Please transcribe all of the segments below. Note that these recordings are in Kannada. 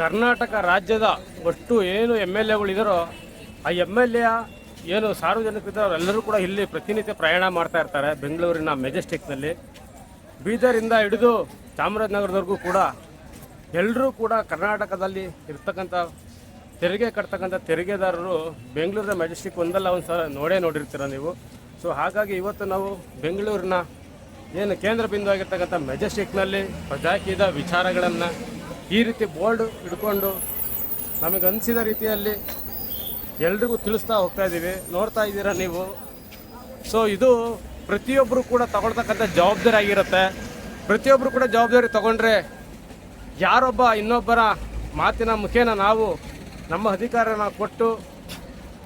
ಕರ್ನಾಟಕ ರಾಜ್ಯದ ಒಟ್ಟು ಏನು ಎಂ ಎಲ್ ಎಗಳಿದಾರೋ ಆ ಎಂ ಎಲ್ ಎ ಏನು ಸಾರ್ವಜನಿಕರಿದ್ದಾರೋ ಅವರೆಲ್ಲರೂ ಕೂಡ ಇಲ್ಲಿ ಪ್ರತಿನಿತ್ಯ ಪ್ರಯಾಣ ಮಾಡ್ತಾ ಇರ್ತಾರೆ ಬೆಂಗಳೂರಿನ ಮೆಜೆಸ್ಟಿಕ್ನಲ್ಲಿ. ಬೀದರಿಂದ ಹಿಡಿದು ಚಾಮರಾಜನಗರದವರೆಗೂ ಕೂಡ ಎಲ್ಲರೂ ಕೂಡ ಕರ್ನಾಟಕದಲ್ಲಿ ಇರ್ತಕ್ಕಂಥ ತೆರಿಗೆ ಕಟ್ತಕ್ಕಂಥ ತೆರಿಗೆದಾರರು ಬೆಂಗಳೂರಿನ ಮೆಜೆಸ್ಟಿಕ್ ಒಂದಲ್ಲ, ಒಂದು ಸಲ ನೋಡೇ ನೋಡಿರ್ತೀರ ನೀವು. ಸೊ ಹಾಗಾಗಿ ಇವತ್ತು ನಾವು ಬೆಂಗಳೂರಿನ ಏನು ಕೇಂದ್ರ ಬಿಂದು ಆಗಿರ್ತಕ್ಕಂಥ ಮೆಜೆಸ್ಟಿಕ್ನಲ್ಲಿ ಪ್ರಜಾಕೀಯದ ವಿಚಾರಗಳನ್ನು ಈ ರೀತಿ ಬೋರ್ಡ್ ಇಟ್ಕೊಂಡು ನಮಗೆ ಅನಿಸಿದ ರೀತಿಯಲ್ಲಿ ಎಲ್ರಿಗೂ ತಿಳಿಸ್ತಾ ಹೋಗ್ತಾ ಇದ್ದೀವಿ. ನೋಡ್ತಾ ಇದ್ದೀರಾ ನೀವು? ಸೊ ಇದು ಪ್ರತಿಯೊಬ್ಬರು ಕೂಡ ತಗೊಳ್ತಕ್ಕಂಥ ಜವಾಬ್ದಾರಿ ಆಗಿರುತ್ತೆ. ಪ್ರತಿಯೊಬ್ಬರು ಕೂಡ ಜವಾಬ್ದಾರಿ ತಗೊಂಡ್ರೆ ಯಾರೊಬ್ಬ ಇನ್ನೊಬ್ಬರ ಮಾತಿನ ಮುಖೇನ ನಾವು ನಮ್ಮ ಅಧಿಕಾರನ ಕೊಟ್ಟು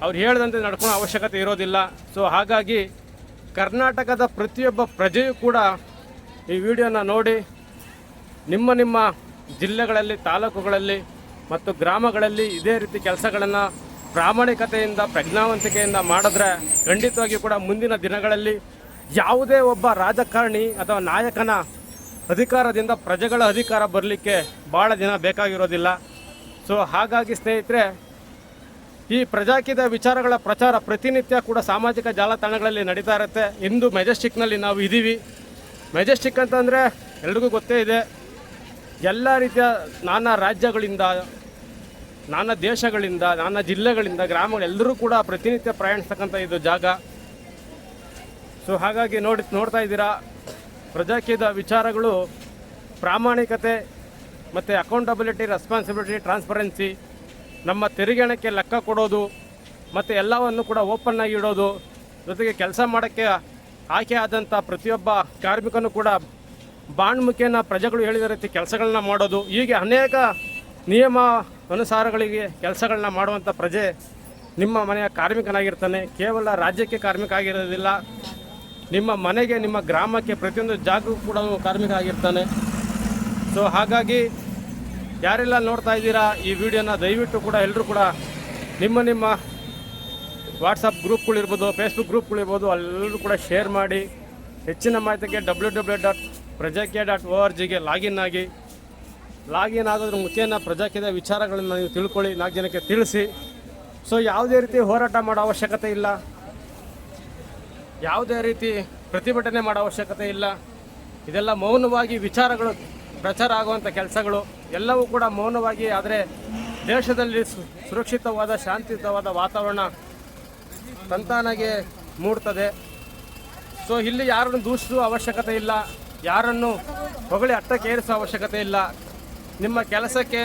ಅವ್ರು ಹೇಳ್ದಂತೆ ನಡ್ಕೊಳ್ಳೋ ಅವಶ್ಯಕತೆ ಇರೋದಿಲ್ಲ. ಸೊ ಹಾಗಾಗಿ ಕರ್ನಾಟಕದ ಪ್ರತಿಯೊಬ್ಬ ಪ್ರಜೆಯೂ ಕೂಡ ಈ ವಿಡಿಯೋನ ನೋಡಿ ನಿಮ್ಮ ನಿಮ್ಮ ಜಿಲ್ಲೆಗಳಲ್ಲಿ, ತಾಲೂಕುಗಳಲ್ಲಿ ಮತ್ತು ಗ್ರಾಮಗಳಲ್ಲಿ ಇದೇ ರೀತಿ ಕೆಲಸಗಳನ್ನು ಪ್ರಾಮಾಣಿಕತೆಯಿಂದ, ಪ್ರಜ್ಞಾವಂತಿಕೆಯಿಂದ ಮಾಡಿದ್ರೆ ಖಂಡಿತವಾಗಿ ಕೂಡ ಮುಂದಿನ ದಿನಗಳಲ್ಲಿ ಯಾವುದೇ ಒಬ್ಬ ರಾಜಕಾರಣಿ ಅಥವಾ ನಾಯಕನ ಅಧಿಕಾರದಿಂದ ಪ್ರಜೆಗಳ ಅಧಿಕಾರ ಬರಲಿಕ್ಕೆ ಭಾಳ ದಿನ ಬೇಕಾಗಿರೋದಿಲ್ಲ. ಸೊ ಹಾಗಾಗಿ ಸ್ನೇಹಿತರೆ, ಈ ಪ್ರಜಾಕಿದ ವಿಚಾರಗಳ ಪ್ರಚಾರ ಪ್ರತಿನಿತ್ಯ ಕೂಡ ಸಾಮಾಜಿಕ ಜಾಲತಾಣಗಳಲ್ಲಿ ನಡೀತಾ ಇರುತ್ತೆ. ಇಂದು ಮೆಜೆಸ್ಟಿಕ್ನಲ್ಲಿ ನಾವು ಇದ್ದೀವಿ ಮೆಜೆಸ್ಟಿಕ್ ಅಂತಂದರೆ, ಎಲ್ರಿಗೂ ಗೊತ್ತೇ ಇದೆ. ಎಲ್ಲ ರೀತಿಯ ನಾನಾ ರಾಜ್ಯಗಳಿಂದ, ನಾನಾ ದೇಶಗಳಿಂದ, ನಾನಾ ಜಿಲ್ಲೆಗಳಿಂದ ಗ್ರಾಮಗಳು ಎಲ್ಲರೂ ಕೂಡ ಪ್ರತಿನಿತ್ಯ ಪ್ರಯಾಣಿಸ್ತಕ್ಕಂಥ ಇದು ಜಾಗ. ಸೊ ಹಾಗಾಗಿ ನೋಡಿ, ನೋಡ್ತಾ ಇದ್ದೀರಾ ಪ್ರಜಾಕೀಯದ ವಿಚಾರಗಳು, ಪ್ರಾಮಾಣಿಕತೆ ಮತ್ತು ಅಕೌಂಟಬಿಲಿಟಿ ರೆಸ್ಪಾನ್ಸಿಬಿಲಿಟಿ ಟ್ರಾನ್ಸ್ಪರೆನ್ಸಿ ನಮ್ಮ ತೆರಿಗೆ ಹಣಕ್ಕೆ ಲೆಕ್ಕ ಕೊಡೋದು, ಮತ್ತು ಎಲ್ಲವನ್ನು ಕೂಡ ಓಪನ್ ಆಗಿ ಇಡೋದು, ಜೊತೆಗೆ ಕೆಲಸ ಮಾಡೋಕ್ಕೆ ಆಯ್ಕೆ ಆದಂಥ ಪ್ರತಿಯೊಬ್ಬ ಕಾರ್ಮಿಕನೂ ಕೂಡ ಬಾಂಡ್ ಮುಖೇನ ಪ್ರಜೆಗಳು ಹೇಳಿದ ರೀತಿ ಕೆಲಸಗಳನ್ನ ಮಾಡೋದು, ಹೀಗೆ ಅನೇಕ ನಿಯಮ ಅನುಸಾರಗಳಿಗೆ ಕೆಲಸಗಳನ್ನ ಮಾಡುವಂಥ ಪ್ರಜೆ ನಿಮ್ಮ ಮನೆಯ ಕಾರ್ಮಿಕನಾಗಿರ್ತಾನೆ. ಕೇವಲ ರಾಜ್ಯಕ್ಕೆ ಕಾರ್ಮಿಕ ಆಗಿರೋದಿಲ್ಲ, ನಿಮ್ಮ ಮನೆಗೆ, ನಿಮ್ಮ ಗ್ರಾಮಕ್ಕೆ ಪ್ರತಿಯೊಂದು ಜಾಗಕ್ಕೂ ಕೂಡ ಕಾರ್ಮಿಕ ಆಗಿರ್ತಾನೆ. ಸೊ ಹಾಗಾಗಿ ಯಾರೆಲ್ಲ ನೋಡ್ತಾ ಇದ್ದೀರಾ ಈ ವಿಡಿಯೋನ, ದಯವಿಟ್ಟು ಕೂಡ ಎಲ್ಲರೂ ಕೂಡ ನಿಮ್ಮ ನಿಮ್ಮ ವಾಟ್ಸಪ್ ಗ್ರೂಪ್ಗಳಿರ್ಬೋದು ಫೇಸ್ಬುಕ್ ಗ್ರೂಪ್ಗಳಿರ್ಬೋದು ಅಲ್ಲೆಲ್ಲರೂ ಕೂಡ ಶೇರ್ ಮಾಡಿ. ಹೆಚ್ಚಿನ ಮಾಹಿತಿಗೆ W W dot Prajakeeya dot O R ಜಿಗೆ ಲಾಗಿನ್ ಆಗಿ. ಲಾಗಿನ್ ಆಗೋದ್ರ ಮುಖೇನ ಪ್ರಜಾಕೀಯದ ವಿಚಾರಗಳನ್ನು ನೀವು ತಿಳ್ಕೊಳ್ಳಿ, ನಾಲ್ಕು ಜನಕ್ಕೆ ತಿಳಿಸಿ. ಸೊ ಯಾವುದೇ ರೀತಿ ಹೋರಾಟ ಮಾಡೋ ಅವಶ್ಯಕತೆ ಇಲ್ಲ. ಯಾವುದೇ ರೀತಿ ಪ್ರತಿಭಟನೆ ಮಾಡೋ ಅವಶ್ಯಕತೆ ಇಲ್ಲ. ಇದೆಲ್ಲ ಮೌನವಾಗಿ ವಿಚಾರಗಳು, ಪ್ರಚಾರ ಆಗುವಂಥ ಕೆಲಸಗಳು ಎಲ್ಲವೂ ಕೂಡ ಮೌನವಾಗಿ, ಆದರೆ ದೇಶದಲ್ಲಿ ಸುರಕ್ಷಿತವಾದ, ಶಾಂತಿಯುತವಾದ ವಾತಾವರಣ ತಂತಾನಾಗೆ ಮೂಡ್ತದೆ. ಸೊ ಇಲ್ಲಿ ಯಾರನ್ನು ದೂಷಿಸುವ ಅವಶ್ಯಕತೆ ಇಲ್ಲ. ಯಾರನ್ನು ಹೊಗಳಿ ಅಟ್ಟಕ್ಕೆ ಏರಿಸೋ ಅವಶ್ಯಕತೆ ಇಲ್ಲ. ನಿಮ್ಮ ಕೆಲಸಕ್ಕೆ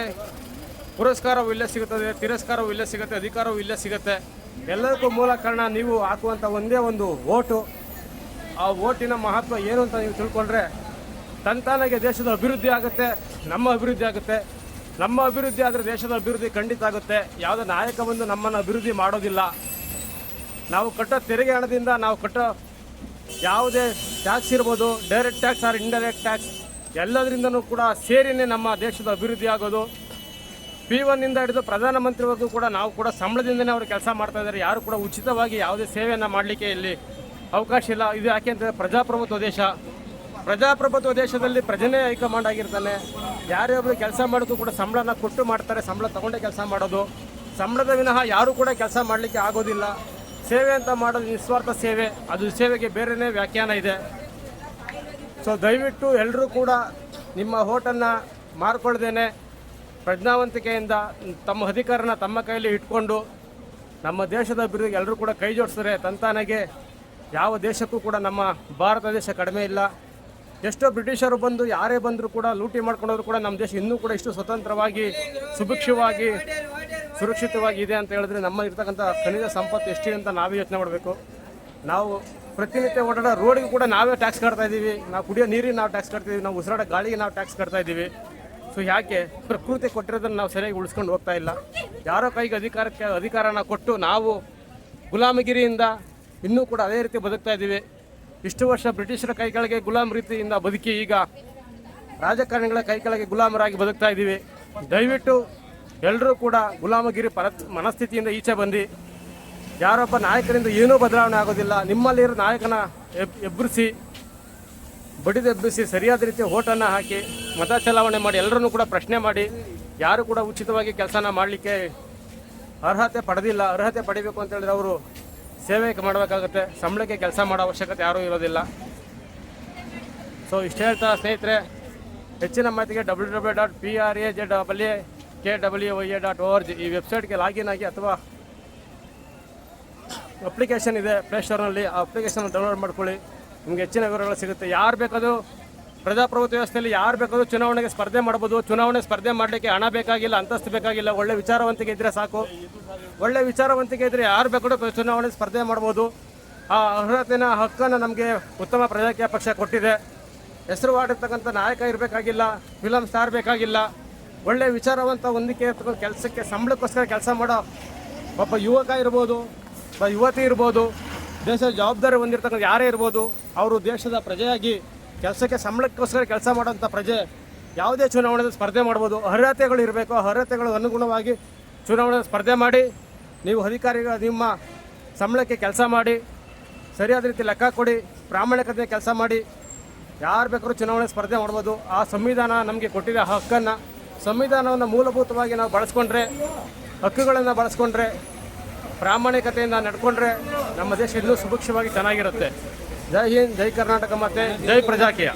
ಪುರಸ್ಕಾರವೂ ಇಲ್ಲೇ ಸಿಗುತ್ತದೆ, ತಿರಸ್ಕಾರವೂ ಇಲ್ಲೇ ಸಿಗುತ್ತೆ, ಅಧಿಕಾರವೂ ಇಲ್ಲೇ ಸಿಗುತ್ತೆ. ಎಲ್ಲದಕ್ಕೂ ಮೂಲ ಕಾರಣ ನೀವು ಹಾಕುವಂಥ ಒಂದೇ ಒಂದು ಓಟು. ಆ ಓಟಿನ ಮಹತ್ವ ಏನು ಅಂತ ನೀವು ತಿಳ್ಕೊಂಡ್ರೆ ತಂತಾನಾಗೆ ದೇಶದ ಅಭಿವೃದ್ಧಿ ಆಗುತ್ತೆ, ನಮ್ಮ ಅಭಿವೃದ್ಧಿ ಆಗುತ್ತೆ. ನಮ್ಮ ಅಭಿವೃದ್ಧಿ ಆದರೆ ದೇಶದ ಅಭಿವೃದ್ಧಿ ಖಂಡಿತ ಆಗುತ್ತೆ. ಯಾವುದೇ ನಾಯಕ ಬಂದು ನಮ್ಮನ್ನು ಅಭಿವೃದ್ಧಿ ಮಾಡೋದಿಲ್ಲ. ನಾವು ಕಟ್ಟೋ ತೆರಿಗೆ ಹಣದಿಂದ ನಾವು ಕಟ್ಟೋ ಯಾವುದೇ ಟ್ಯಾಕ್ಸ್ ಇರ್ಬೋದು direct tax or indirect tax ಎಲ್ಲದರಿಂದನೂ ಕೂಡ ಸೇರಿನೇ ನಮ್ಮ ದೇಶದ ಅಭಿವೃದ್ಧಿ ಆಗೋದು. ಪಿ ಒನ್ನಿಂದ ಹಿಡಿದು ಪ್ರಧಾನಮಂತ್ರಿವರೆಗೂ ಕೂಡ ನಾವು ಕೂಡ ಸಂಬಳದಿಂದನೇ ಅವರು ಕೆಲಸ ಮಾಡ್ತಾ ಇದ್ದಾರೆ. ಯಾರು ಕೂಡ ಉಚಿತವಾಗಿ ಯಾವುದೇ ಸೇವೆಯನ್ನು ಮಾಡಲಿಕ್ಕೆ ಇಲ್ಲಿ ಅವಕಾಶ ಇಲ್ಲ. ಇದು ಯಾಕೆ ಅಂತಂದರೆ ಪ್ರಜಾಪ್ರಭುತ್ವ ದೇಶ. ಪ್ರಜಾಪ್ರಭುತ್ವ ದೇಶದಲ್ಲಿ ಪ್ರಜೆನೇ ಹೈಕಮಾಂಡ್ ಆಗಿರ್ತಾನೆ. ಯಾರೇ ಒಬ್ಬರು ಕೆಲಸ ಮಾಡೋದು ಕೂಡ ಸಂಬಳನ ಕೊಟ್ಟು ಮಾಡ್ತಾರೆ. ಸಂಬಳ ತಗೊಂಡೇ ಕೆಲಸ ಮಾಡೋದು. ಸಂಬಳದ ವಿನಃ ಯಾರೂ ಕೂಡ ಕೆಲಸ ಮಾಡಲಿಕ್ಕೆ ಆಗೋದಿಲ್ಲ. ಸೇವೆ ಅಂತ ಮಾಡೋದು ನಿಸ್ವಾರ್ಥ ಸೇವೆ. ಅದು ಸೇವೆಗೆ ಬೇರೆಯೇ ವ್ಯಾಖ್ಯಾನ ಇದೆ. ಸೊ ದಯವಿಟ್ಟು ಎಲ್ಲರೂ ಕೂಡ ನಿಮ್ಮ ಹೋಟೆಲ್ನ ಮಾರ್ಕೊಳ್ದೇನೆ ಪ್ರಜ್ಞಾವಂತಿಕೆಯಿಂದ ತಮ್ಮ ಅಧಿಕಾರನ ತಮ್ಮ ಕೈಯಲ್ಲಿ ಇಟ್ಕೊಂಡು ನಮ್ಮ ದೇಶದ ಅಭಿವೃದ್ಧಿಗೆ ಎಲ್ಲರೂ ಕೂಡ ಕೈ ಜೋಡಿಸಿದ್ರೆ ತಂತಾನೆಗೆ ಯಾವ ದೇಶಕ್ಕೂ ಕೂಡ ನಮ್ಮ ಭಾರತ ದೇಶ ಕಡಿಮೆ ಇಲ್ಲ. ಎಷ್ಟೋ ಬ್ರಿಟಿಷರು ಬಂದು, ಯಾರೇ ಬಂದರೂ ಕೂಡ ಲೂಟಿ ಮಾಡ್ಕೊಂಡೋದ್ರು ಕೂಡ ನಮ್ಮ ದೇಶ ಇನ್ನೂ ಕೂಡ ಇಷ್ಟು ಸ್ವತಂತ್ರವಾಗಿ, ಸುಭಿಕ್ಷವಾಗಿ ಸುರಕ್ಷಿತವಾಗಿ ಇದೆ ಅಂತ ಹೇಳಿದ್ರೆ ನಮ್ಮ ಇರ್ತಕ್ಕಂಥ ಖನಿಜ ಸಂಪತ್ತು ಎಷ್ಟಿದೆ ಅಂತ ನಾವೇ ಯೋಚನೆ ಮಾಡಬೇಕು. ನಾವು ಪ್ರತಿನಿತ್ಯ ಓಡಾಡೋ ರೋಡಿಗೆ ಕೂಡ ನಾವೇ ಟ್ಯಾಕ್ಸ್ ಕಟ್ತಾ ಇದ್ದೀವಿ. ನಾವು ಕುಡಿಯೋ ನೀರಿಗೆ ನಾವು ಟ್ಯಾಕ್ಸ್ ಕಟ್ತೀವಿ ನಾವು ಉಸಿರಾಡೋ ಗಾಳಿಗೆ ನಾವು ಟ್ಯಾಕ್ಸ್ ಕಟ್ತಾ ಇದ್ದೀವಿ. ಸೊ ಯಾಕೆ? ಪ್ರಕೃತಿ ಕೊಟ್ಟಿರೋದನ್ನು ನಾವು ಸರಿಯಾಗಿ ಉಳಿಸ್ಕೊಂಡು ಹೋಗ್ತಾ ಇಲ್ಲ. ಯಾರೋ ಕೈಗೆ ಅಧಿಕಾರಕ್ಕೆ ಅಧಿಕಾರನ ಕೊಟ್ಟು ನಾವು ಗುಲಾಮಗಿರಿಯಿಂದ ಇನ್ನೂ ಕೂಡ ಅದೇ ರೀತಿ ಬದುಕ್ತಾ ಇದ್ದೀವಿ. ಇಷ್ಟು ವರ್ಷ ಬ್ರಿಟಿಷರ ಕೈ ಕೆಳಗೆ ಗುಲಾಮ್ ರೀತಿಯಿಂದ ಬದುಕಿ ಈಗ ರಾಜಕಾರಣಿಗಳ ಕೈ ಕೆಳಗೆ ಗುಲಾಮರಾಗಿ ಬದುಕ್ತಾ ಇದ್ದೀವಿ. ದಯವಿಟ್ಟು ಎಲ್ಲರೂ ಕೂಡ ಗುಲಾಮಗಿರಿ ಪರ ಮನಸ್ಥಿತಿಯಿಂದ ಈಚೆ ಬಂದು ಯಾರೊಬ್ಬ ನಾಯಕರಿಂದ ಏನೂ ಬದಲಾವಣೆ ಆಗೋದಿಲ್ಲ. ನಿಮ್ಮಲ್ಲಿರೋ ನಾಯಕನ ಎಬ್ ಎಬ್ಬರಿಸಿ ಬಡಿದೆಬ್ಬಿಸಿ ಸರಿಯಾದ ರೀತಿ ಓಟನ್ನು ಹಾಕಿ ಮತ ಚಲಾವಣೆ ಮಾಡಿ ಎಲ್ಲರನ್ನೂ ಕೂಡ ಪ್ರಶ್ನೆ ಮಾಡಿ, ಯಾರು ಕೂಡ ಉಚಿತವಾಗಿ ಕೆಲಸನ ಮಾಡಲಿಕ್ಕೆ ಅರ್ಹತೆ ಪಡೆದಿಲ್ಲ. ಅರ್ಹತೆ ಪಡಿಬೇಕು ಅಂತ ಹೇಳಿದ್ರೆ ಅವರು ಸೇವೆ ಮಾಡಬೇಕಾಗುತ್ತೆ. ಸಂಬಳಕ್ಕೆ ಕೆಲಸ ಮಾಡೋ ಅವಶ್ಯಕತೆ ಯಾರೂ ಇರೋದಿಲ್ಲ. ಸೊ ಇಷ್ಟು ಹೇಳ್ತಾ ಸ್ನೇಹಿತರೆ, ಹೆಚ್ಚಿನ ಮಾಹಿತಿಗೆ W W dot P R A J double A K W Y A dot O R G ಈ ವೆಬ್ಸೈಟ್ಗೆ ಲಾಗಿನ್ ಆಗಿ ಅಥವಾ ಅಪ್ಲಿಕೇಶನ್ ಇದೆ ಪ್ಲೇಸ್ಟೋರ್ನಲ್ಲಿ ಆ ಅಪ್ಲಿಕೇಶನ್ ಡೌನ್ಲೋಡ್ ಮಾಡ್ಕೊಳ್ಳಿ. ನಿಮಗೆ ಹೆಚ್ಚಿನ ವಿವರಗಳು ಸಿಗುತ್ತೆ. ಯಾರು ಬೇಕಾದರೂ ಪ್ರಜಾಪ್ರಭುತ್ವ ವ್ಯವಸ್ಥೆಯಲ್ಲಿ ಯಾರು ಬೇಕಾದರೂ ಚುನಾವಣೆಗೆ ಸ್ಪರ್ಧೆ ಮಾಡ್ಬೋದು. ಚುನಾವಣೆ ಸ್ಪರ್ಧೆ ಮಾಡಲಿಕ್ಕೆ ಹಣ ಬೇಕಾಗಿಲ್ಲ, ಅಂತಸ್ತು ಬೇಕಾಗಿಲ್ಲ. ಒಳ್ಳೆ ವಿಚಾರವಂತಿಕೆ ಇದ್ದರೆ ಸಾಕು. ಒಳ್ಳೆ ವಿಚಾರವಂತಿಕೆ ಇದ್ದರೆ ಯಾರು ಬೇಕಾದರೂ ಚುನಾವಣೆ ಸ್ಪರ್ಧೆ ಮಾಡ್ಬೋದು. ಆ ಅರ್ಹತೆನ, ಹಕ್ಕನ್ನು ನಮಗೆ ಉತ್ತಮ ಪ್ರಜಾಕೀಯ ಪಕ್ಷ ಕೊಟ್ಟಿದೆ. ಹೆಸರು ಮಾಡಿರ್ತಕ್ಕಂಥ ನಾಯಕ ಇರಬೇಕಾಗಿಲ್ಲ ಫಿಲಮ್ ಸ್ಟಾರ್ ಬೇಕಾಗಿಲ್ಲ. ಒಳ್ಳೆ ವಿಚಾರವಂತ ಹೊಂದಿಕೆ ಇರ್ತಕ್ಕಂಥ ಕೆಲಸಕ್ಕೆ, ಸಂಬಳಕ್ಕೋಸ್ಕರ ಕೆಲಸ ಮಾಡೋ ಒಬ್ಬ ಯುವಕ ಇರ್ಬೋದು, ಒಬ್ಬ ಯುವತಿ ಇರ್ಬೋದು, ದೇಶದ ಜವಾಬ್ದಾರಿ ಹೊಂದಿರ್ತಕ್ಕಂಥ ಯಾರೇ ಇರ್ಬೋದು, ಅವರು ದೇಶದ ಪ್ರಜೆಯಾಗಿ ಕೆಲಸಕ್ಕೆ, ಸಂಬಳಕ್ಕೋಸ್ಕರ ಕೆಲಸ ಮಾಡೋಂಥ ಪ್ರಜೆ ಯಾವುದೇ ಚುನಾವಣೆಯಲ್ಲಿ ಸ್ಪರ್ಧೆ ಮಾಡ್ಬೋದು. ಅರ್ಹತೆಗಳು ಇರಬೇಕು. ಅರ್ಹತೆಗಳು ಅನುಗುಣವಾಗಿ ಚುನಾವಣೆ ಸ್ಪರ್ಧೆ ಮಾಡಿ, ನೀವು ಅಧಿಕಾರಿಗಳ, ನಿಮ್ಮ ಸಂಬಳಕ್ಕೆ ಕೆಲಸ ಮಾಡಿ, ಸರಿಯಾದ ರೀತಿ ಲೆಕ್ಕ ಕೊಡಿ, ಪ್ರಾಮಾಣಿಕತೆ ಕೆಲಸ ಮಾಡಿ, ಯಾರು ಬೇಕಾದ್ರೂ ಚುನಾವಣೆ ಸ್ಪರ್ಧೆ ಮಾಡ್ಬೋದು. ಆ ಸಂವಿಧಾನ ನಮಗೆ ಕೊಟ್ಟಿದೆ ಹಕ್ಕನ್ನು ಸಂವಿಧಾನವನ್ನು ಮೂಲಭೂತವಾಗಿ ನಾವು ಬಳಸ್ಕೊಂಡ್ರೆ, ಹಕ್ಕುಗಳನ್ನು ಬಳಸ್ಕೊಂಡ್ರೆ, ಪ್ರಾಮಾಣಿಕತೆಯಿಂದ ನಡ್ಕೊಂಡ್ರೆ ನಮ್ಮ ದೇಶ ಇನ್ನೂ ಸುಭಿಕ್ಷವಾಗಿ ಚೆನ್ನಾಗಿರುತ್ತೆ. ಜೈ ಹಿಂದ್, ಜೈ ಕರ್ನಾಟಕ ಮತ್ತು ಜೈ ಪ್ರಜಾಕೀಯ.